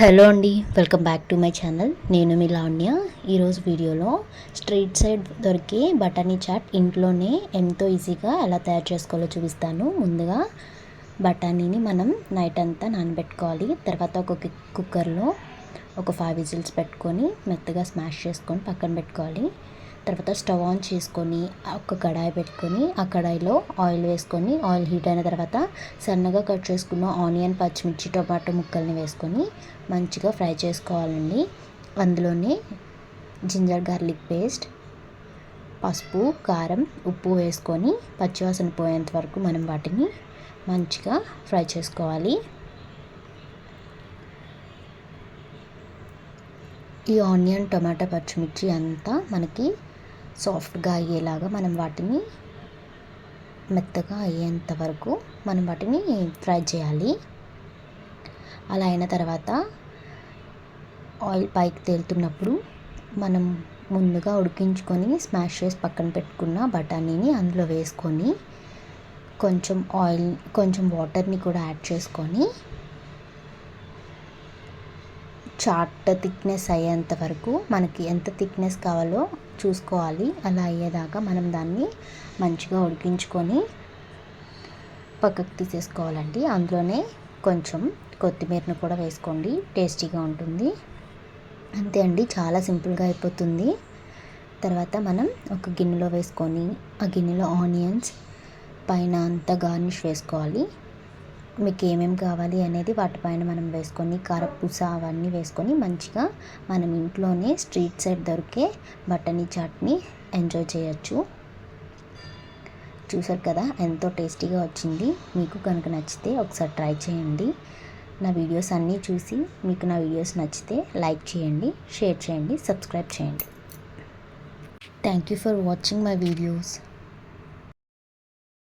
Hello అండి welcome back to my channel. నేను మీ లావణ్య. ఈరోజు వీడియోలో స్ట్రీట్ సైడ్ దొరికే బఠానీ చాట్ ఇంట్లోనే ఎంతో ఈజీగా ఎలా తయారు చేసుకోవాలో చూపిస్తాను. ముందుగా బఠానీని మనం నైట్ అంతా నానబెట్టుకోవాలి. తర్వాత ఒక కుక్కర్లో ఒక ఫైవ్ విజిల్స్ పెట్టుకొని మెత్తగా స్మాష్ చేసుకొని పక్కన పెట్టుకోవాలి. తర్వాత స్టవ్ ఆన్ చేసుకొని ఒక కడాయి పెట్టుకొని ఆ కడాయిలో ఆయిల్ వేసుకొని ఆయిల్ హీట్ అయిన తర్వాత సన్నగా కట్ చేసుకున్న ఆనియన్ పచ్చిమిర్చి టొమాటో ముక్కల్ని వేసుకొని మంచిగా ఫ్రై చేసుకోవాలండి. అందులోనే జింజర్ గార్లిక్ పేస్ట్ పసుపు కారం ఉప్పు వేసుకొని పచ్చివాసన పోయేంత వరకు మనం వాటిని మంచిగా ఫ్రై చేసుకోవాలి. ఈ ఆనియన్ టొమాటో పచ్చిమిర్చి అంతా మనకి సాఫ్ట్గా అయ్యేలాగా మనం వాటిని మెత్తగా అయ్యేంత వరకు మనం వాటిని ఫ్రై చేయాలి. అలా అయిన తర్వాత ఆయిల్ పైకి తేలుతున్నప్పుడు మనం ముందుగా ఉడికించుకొని స్మాష్ చేసి పక్కన పెట్టుకున్న బఠానీని అందులో వేసుకొని కొంచెం ఆయిల్ కొంచెం వాటర్ని కూడా యాడ్ చేసుకొని చాట్ థిక్నెస్ అయ్యేంత వరకు మనకి ఎంత థిక్నెస్ కావాలో చూసుకోవాలి. అలా అయ్యేదాకా మనం దాన్ని మంచిగా ఉడికించుకొని పక్కకు తీసేసుకోవాలండి. అందులోనే కొంచెం కొత్తిమీరను కూడా వేసుకోండి. టేస్టీగా ఉంటుంది. అంతే అండి. చాలా సింపుల్గా అయిపోతుంది. తర్వాత మనం ఒక గిన్నెలో వేసుకొని ఆ గిన్నెలో ఆనియన్స్ పైన అంతా గార్నిష్ వేసుకోవాలి. మీకు ఏమేమి కావాలి అనేది వాటిపైన మనం వేసుకొని కారపూస అవన్నీ వేసుకొని మంచిగా మనం ఇంట్లోనే స్ట్రీట్ సైడ్ దొరికే బటనీ చాట్ని ఎంజాయ్ చేయొచ్చు. చూసారు కదా ఎంతో టేస్టీగా వచ్చింది. మీకు కనుక నచ్చితే ఒకసారి ట్రై చేయండి. నా వీడియోస్ అన్నీ చూసి మీకు నా వీడియోస్ నచ్చితే లైక్ చేయండి షేర్ చేయండి సబ్స్క్రైబ్ చేయండి. Thank you for watching my videos.